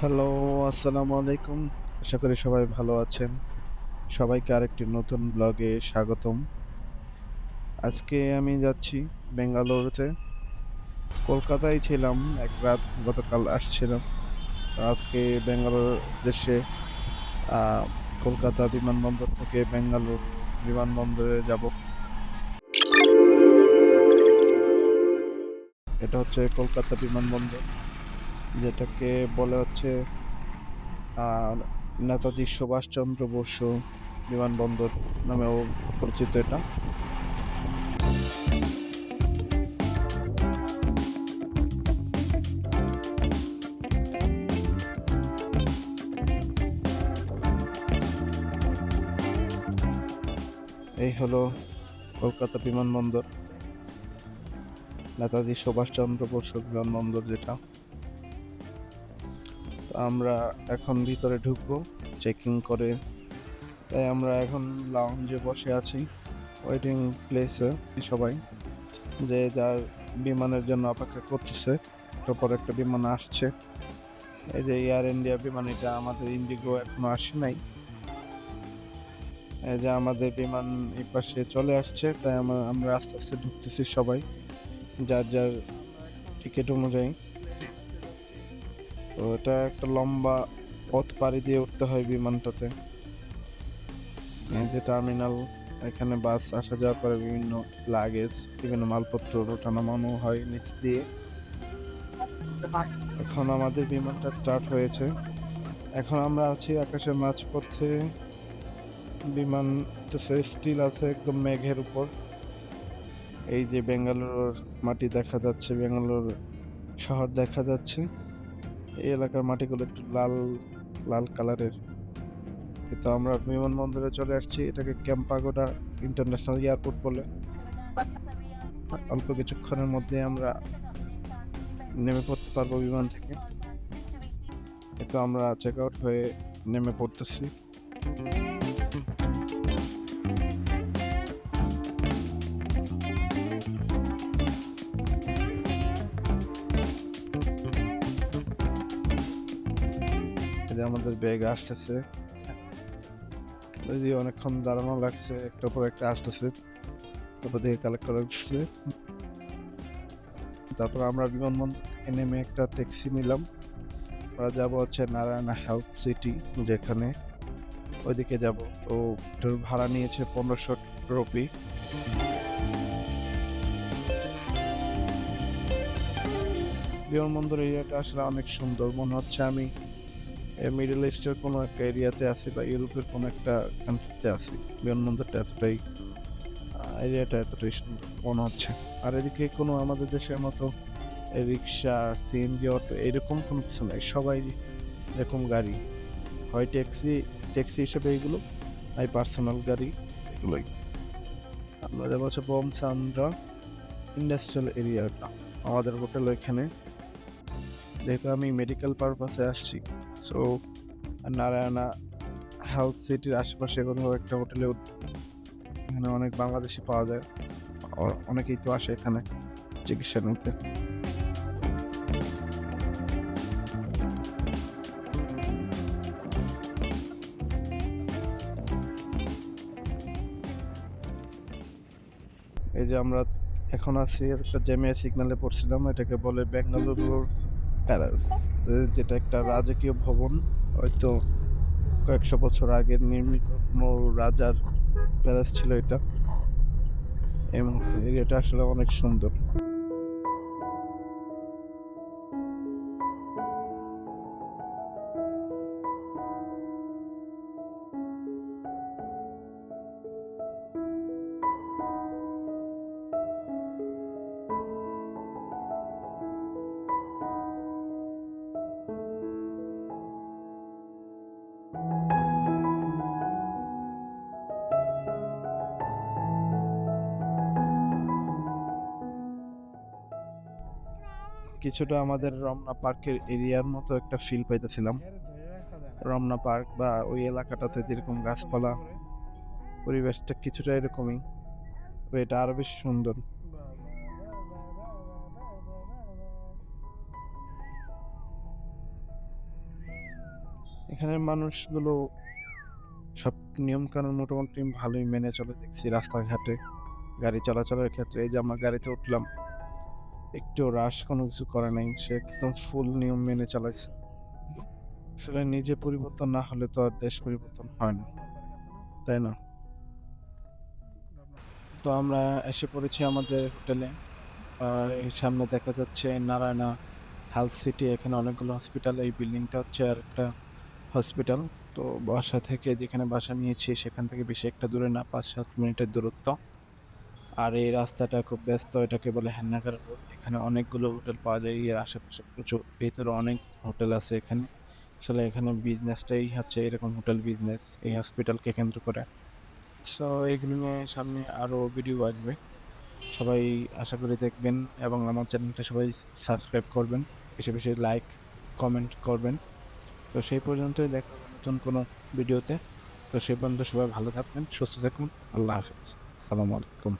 Hello আসসালামু আলাইকুম। আশা করি সবাই ভালো আছেন। সবাইকে আরেকটি নতুন ব্লগে স্বাগতম। আজকে আমি যাচ্ছি বেঙ্গালুরুতে। কলকাতায় ছিলাম, এক রাত গতকাল আসছিলাম আজকে বেঙ্গালুরু দেশে কলকাতা বিমানবন্দর থেকে বেঙ্গালুর বিমানবন্দরে যাব। এটা হচ্ছে কলকাতা বিমানবন্দর। যেটাকে বলে হচ্ছে নেতাজি সুভাষচন্দ্র বসু বিমানবন্দর নামেও পরিচিত এটা। এই হলো কলকাতা বিমানবন্দর, নেতাজি সুভাষচন্দ্র বসু বিমানবন্দর যেটা। আমরা এখন ভিতরে ঢুকবো চেকিং করে। তাই আমরা এখন লাউঞ্জে বসে আছি ওয়েটিং প্লেসে সবাই, যে যার বিমানের জন্য অপেক্ষা করতেছে। একটার পর একটা বিমান আসছে। এই যে এয়ার ইন্ডিয়া বিমান, এটা আমাদের ইন্ডিগো এখনও আসে নাই। এই যে আমাদের বিমান এই পাশে চলে আসছে, তাই আমরা আস্তে আস্তে ঢুকতেছি সবাই, যার যার টিকিট অনুযায়ী। তো এটা একটা লম্বা পথ পাড়ি দিয়ে উঠতে হয় বিমানটাতে। যে টার্মিনাল, এখানে বাস আসা যাওয়া করে বিভিন্ন লাগেজ, বিভিন্ন মালপত্র ওঠা নামানো হয় নিচ দিয়ে। এখন আমাদের বিমানটা স্টার্ট হয়েছে। এখন আমরা আছি আকাশের মাঝপথে। বিমান স্টিল আছে একদম মেঘের উপর। এই যে বেঙ্গালুরুর মাটি দেখা যাচ্ছে বেঙ্গালুরু শহর দেখা যাচ্ছে। এই এলাকার মাটিগুলো একটু লাল লাল কালারের। তো আমরা বিমানবন্দরে চলে আসছি, এটাকে ক্যাম্পাগোডা ইন্টারন্যাশনাল এয়ারপোর্ট বলে। অল্প কিছুক্ষণের মধ্যে আমরা নেমে পড়তে পারব বিমান থেকে। এতো আমরা চেক আউট হয়ে নেমে পড়তেছি। আমাদের ব্যাগ আসতেছে। যদি অনেকক্ষণ দাঁড়ানো লাগছে একটা পর একটা আসতেছে। তারপর থেকে কালেক্ট করা উঠছে তারপর আমরা বিমানবন্দর থেকে নেমে একটা ট্যাক্সি নিলাম। আমরা যাব হচ্ছে নারায়ণা হেলথ সিটি যেখানে। ওইদিকে যাব। তো ভাড়া নিয়েছে পনেরোশো রুপি। বিমানবন্দর এরিয়াটা আসলে অনেক সুন্দর। মনে হচ্ছে আমি মিডল ইস্টের কোনো একটা এরিয়াতে আছি বা ইউরোপের কোনো একটা কান্ট্রিতে আছি, বিমানবন্দরটা এতটাই এরিয়াটা এতটাই মনে হচ্ছে। আর এদিকে কোনো আমাদের দেশের মতো রিক্সা সিএনজি অটো এরকম কোনো কিছু নাই, সবাই এরকম গাড়ি। হয় ট্যাক্সি ট্যাক্সি হিসেবে এগুলো আর পার্সোনাল গাড়ি, এগুলোই। আমরা যাব হচ্ছে বোমসান্দ্রা ইন্ডাস্ট্রিয়াল এরিয়াটা আমাদের হোটেল ওইখানে যেহেতু আমি মেডিকেল পারপাসে আসছি সো নারায়ণা হেলথ সিটির আশেপাশে কোথাও একটা হোটেলে এখানে অনেক বাংলাদেশি পাওয়া যায়। অনেকেই তো আসে এখানে চিকিৎসা নিতে। এই যে আমরা এখন আছি, একটা জ্যামিয়া সিগন্যালে পড়ছিলাম, এটাকে বলে বেঙ্গালুরুর প্যালেস। যেটা একটা রাজকীয় ভবন, হয়তো কয়েকশো বছর আগে নির্মিত কোনো রাজার প্যালেস ছিল এটা। এই মুহূর্তে এরিয়াটা আসলে অনেক সুন্দর। কিছুটা আমাদের রমনা পার্কের এরিয়ার মতো একটা ফিল পাইতেছিলাম। রমনা পার্ক বা ওই এলাকাটাতে যেরকম গাছপালা, পরিবেশটা কিছুটা এরকমই এটা আরও বেশি সুন্দর। এখানের মানুষগুলো সব নিয়ম কানুন মোটামুটি ভালোই মেনে চলে দেখছি রাস্তাঘাটে, গাড়ি চলাচলের ক্ষেত্রে। এই যে আমার গাড়িতে উঠলাম একটু রাশ কোনো কিছু করে নাই, সে একদম ফুল নিয়ম মেনে চালাইছে। আসলে নিজে পরিবর্তন না হলে তো আর দেশ পরিবর্তন হয় না, তাই না? তো আমরা এসে পড়েছি আমাদের হোটেলে। আর এর সামনে দেখা যাচ্ছে নারায়ণা হেলথ সিটি এখানে অনেকগুলো হসপিটাল এই বিল্ডিংটা হচ্ছে আর একটা হসপিটাল তো বাসা থেকে যেখানে বাসা নিয়েছি, সেখান থেকে বেশি একটা দূরে না, পাঁচ সাত মিনিটের দূরত্ব। আর এই রাস্তাটা খুব ব্যস্ত, এটাকে বলে হেন্নাগার রোড এখানে অনেকগুলো হোটেল পাওয়া যায়, এর আশেপাশে প্রচুর, ভেতরে অনেক হোটেল আছে এখানে। আসলে এখানে বিজনেসটাই হচ্ছে এরকম হোটেল বিজনেস, এই হসপিটালকে কেন্দ্র করে। সো এগুলো নিয়ে সামনে আরও ভিডিও আসবে। সবাই আশা করি দেখবেন এবং আমার চ্যানেলটা সবাই সাবস্ক্রাইব করবেন। বেশি বেশি লাইক কমেন্ট করবেন। তো সেই পর্যন্তই দেখা, নতুন কোনো ভিডিওতে তো। সেই পর্যন্ত সবাই ভালো থাকবেন, সুস্থ থাকুন। আল্লাহ হাফিজ। আসসালামু আলাইকুম।